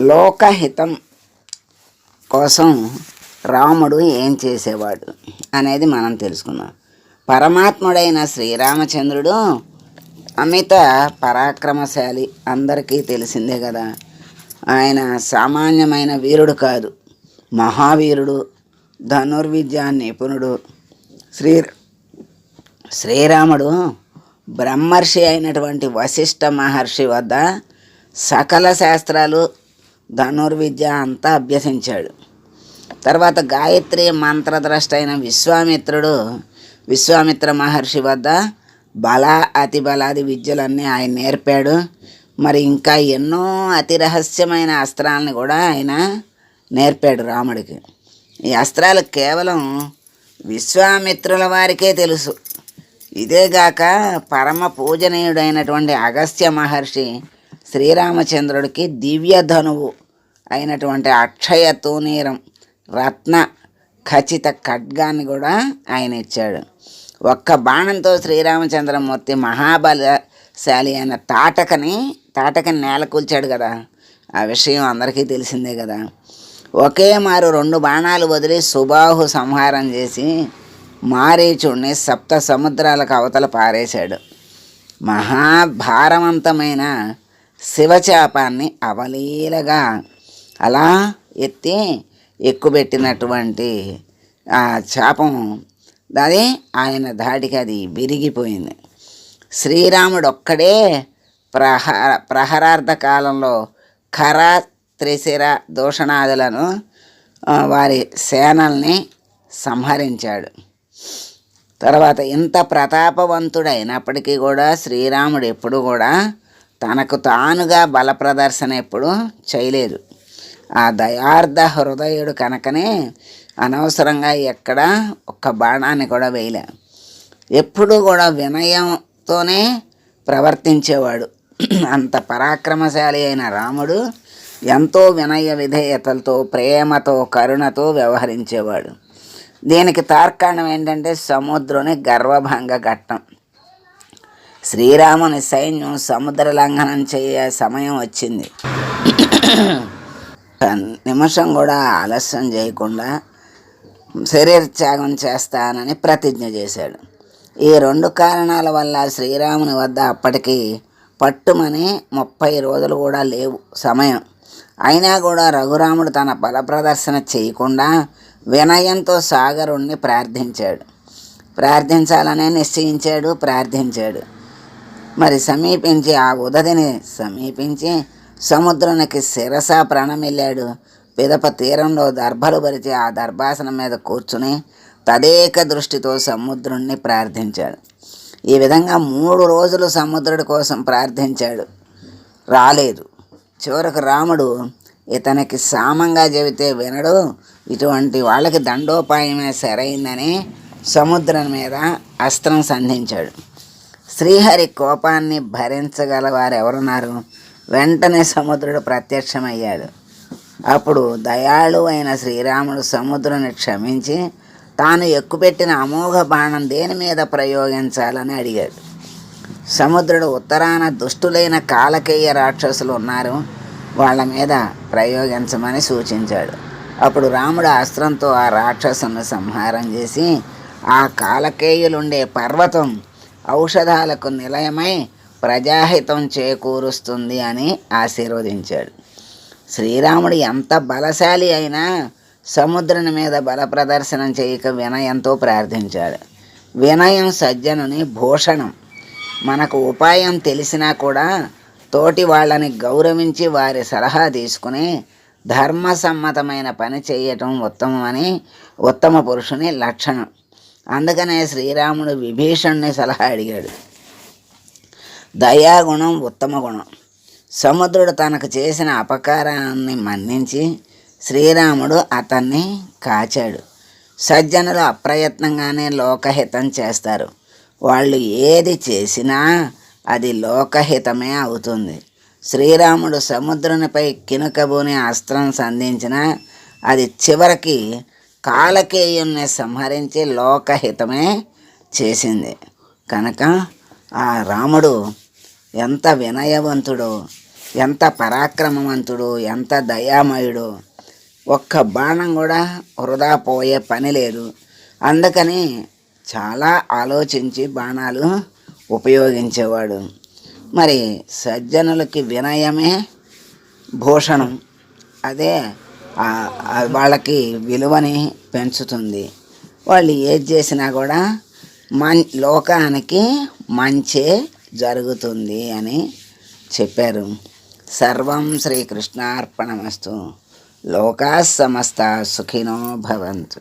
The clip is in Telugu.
లోకహితం కోసం రాముడు ఏం చేసేవాడు అనేది మనం తెలుసుకుందాం. పరమాత్ముడైన శ్రీరామచంద్రుడు అమిత పరాక్రమశాలి అందరికీ తెలిసిందే కదా. ఆయన సామాన్యమైన వీరుడు కాదు. మహావీరుడు ధనుర్విద్యా నిపుణుడు. శ్రీ శ్రీరాముడు బ్రహ్మర్షి అయినటువంటి వశిష్ఠ మహర్షి వద్ద సకల శాస్త్రాలు ధనుర్విద్య అంతా అభ్యసించాడు. తర్వాత గాయత్రి మంత్రద్రష్ట అయిన విశ్వామిత్రుడు విశ్వామిత్ర మహర్షి వద్ద బల అతి బలాది విద్యలన్నీ ఆయన నేర్పాడు. మరి ఇంకా ఎన్నో అతి రహస్యమైన అస్త్రాలను కూడా ఆయన నేర్పాడు రాముడికి. ఈ అస్త్రాలు కేవలం విశ్వామిత్రుల వారికే తెలుసు. ఇదేగాక పరమ పూజనీయుడైనటువంటి అగస్త్య మహర్షి శ్రీరామచంద్రుడికి దివ్య ధనువు అయినటువంటి అక్షయ తూనీరం రత్న ఖచ్చిత ఖడ్గాన్ని కూడా ఆయన ఇచ్చాడు. ఒక్క బాణంతో శ్రీరామచంద్రమూర్తి మహాబలశాలి అయిన తాటకని తాటకని నేల కూల్చాడు కదా. ఆ విషయం అందరికీ తెలిసిందే కదా. ఒకే మారు రెండు బాణాలు వదిలి సుబాహు సంహారం చేసి మారీచుడిని సప్త సముద్రాలకు అవతల పారేశాడు. మహాభారవంతమైన శివచాపాన్ని అవలీలగా అలా ఎత్తి ఎక్కుబెట్టినటువంటి ఆ చాపం అది ఆయన ధాటికి అది విరిగిపోయింది. శ్రీరాముడు ఒక్కడే ప్రహర ప్రహరార్థ కాలంలో ఖర త్రిశిర దూషణాదులను వారి సేనల్ని సంహరించాడు. తర్వాత ఇంత ప్రతాపవంతుడైనప్పటికీ కూడా శ్రీరాముడు ఎప్పుడు కూడా తనకు తానుగా బల ప్రదర్శన ఎప్పుడు చేయలేదు. ఆ దయార్థ హృదయుడు కనుకనే అనవసరంగా ఎక్కడ ఒక్క బాణాన్ని కూడా వేయలే. ఎప్పుడు కూడా వినయంతోనే ప్రవర్తించేవాడు. అంత పరాక్రమశాలి అయిన రాముడు ఎంతో వినయ విధేయతలతో ప్రేమతో కరుణతో వ్యవహరించేవాడు. దీనికి తార్కాణం ఏంటంటే సముద్రుని గర్వభంగ ఘట్టం. శ్రీరాముని సైన్యం సముద్ర లంఘనం చేయ సమయం వచ్చింది. నిమిషం కూడా ఆలస్యం చేయకుండా శరీర త్యాగం చేస్తానని ప్రతిజ్ఞ చేశాడు. ఈ రెండు కారణాల వల్ల శ్రీరాముని వద్ద అప్పటికి పట్టుమని ముప్పై రోజులు కూడా లేవు సమయం. అయినా కూడా రఘురాముడు తన బల ప్రదర్శన చేయకుండా వినయంతో సాగరుణ్ణి ప్రార్థించాడు. ప్రార్థించాలనే నిశ్చయించాడు ప్రార్థించాడు. మరి సమీపించి ఆ ఉదతిని సమీపించి సముద్రానికి శిరస ప్రణమిల్లాడు పిదప తీరంలో దర్భలు పరిచి ఆ దర్భాసనం మీద కూర్చుని తదేక దృష్టితో సముద్రుణ్ణి ప్రార్థించాడు. ఈ విధంగా మూడు రోజులు సముద్రుడి కోసం ప్రార్థించాడు. రాలేదు. చివరకు రాముడు ఇతనికి సామంగా చెబితే వినడు. ఇటువంటి వాళ్ళకి దండోపాయమే సరైందని సముద్రం మీద అస్త్రం సంధించాడు. శ్రీహరి కోపాన్ని భరించగల వారు ఎవరున్నారు వెంటనే సముద్రుడు ప్రత్యక్షమయ్యాడు. అప్పుడు దయాళు అయిన శ్రీరాముడు సముద్రుని క్షమించి తాను ఎక్కుపెట్టిన అమోఘ బాణం దేని మీద ప్రయోగించాలని అడిగాడు. సముద్రుడు ఉత్తరాన దుష్టులైన కాలకేయ రాక్షసులు ఉన్నారు వాళ్ళ మీద ప్రయోగించమని సూచించాడు. అప్పుడు రాముడు అస్త్రంతో ఆ రాక్షసును సంహారం చేసి ఆ కాలకేయులుండే పర్వతం ఔషధాలకు నిలయమై ప్రజాహితం చేకూరుస్తుంది అని ఆశీర్వదించాడు. శ్రీరాముడు ఎంత బలశాలి అయినా సముద్రుని మీద బల ప్రదర్శనం చేయక వినయంతో ప్రార్థించాడు. వినయం సజ్జనుని భూషణం. మనకు ఉపాయం తెలిసినా కూడా తోటి వాళ్ళని గౌరవించి వారి సలహా తీసుకుని ధర్మసమ్మతమైన పని చేయటం ఉత్తమమని ఉత్తమ పురుషుని లక్షణం. అందుకనే శ్రీరాముడు విభీషణ్ణి సలహా అడిగాడు. దయాగుణం ఉత్తమ గుణం. సముద్రుడు తనకు చేసిన అపకారాన్ని మన్నించి శ్రీరాముడు అతన్ని కాచాడు. సజ్జనులు అప్రయత్నంగానే లోకహితం చేస్తారు. వాళ్ళు ఏది చేసినా అది లోకహితమే అవుతుంది. శ్రీరాముడు సముద్రునిపై కినుకబూని అస్త్రం సంధించినా అది చివరికి కాలకేయుణ్ణి సంహరించి లోకహితమే చేసింది. కనుక ఆ రాముడు ఎంత వినయవంతుడో ఎంత పరాక్రమవంతుడు ఎంత దయామయుడు. ఒక్క బాణం కూడా వృధా పోయే పని లేదు. అందుకని చాలా ఆలోచించి బాణాలు ఉపయోగించేవాడు. మరి సజ్జనులకి వినయమే భూషణం. అదే వాళ్ళకి విలువని పెంచుతుంది. వాళ్ళు ఏది చేసినా కూడా మన్ లోకానికి మంచే జరుగుతుంది అని చెప్పారు. సర్వం శ్రీకృష్ణార్పణమస్తు. లోకా సమస్త సుఖినో భవంతు.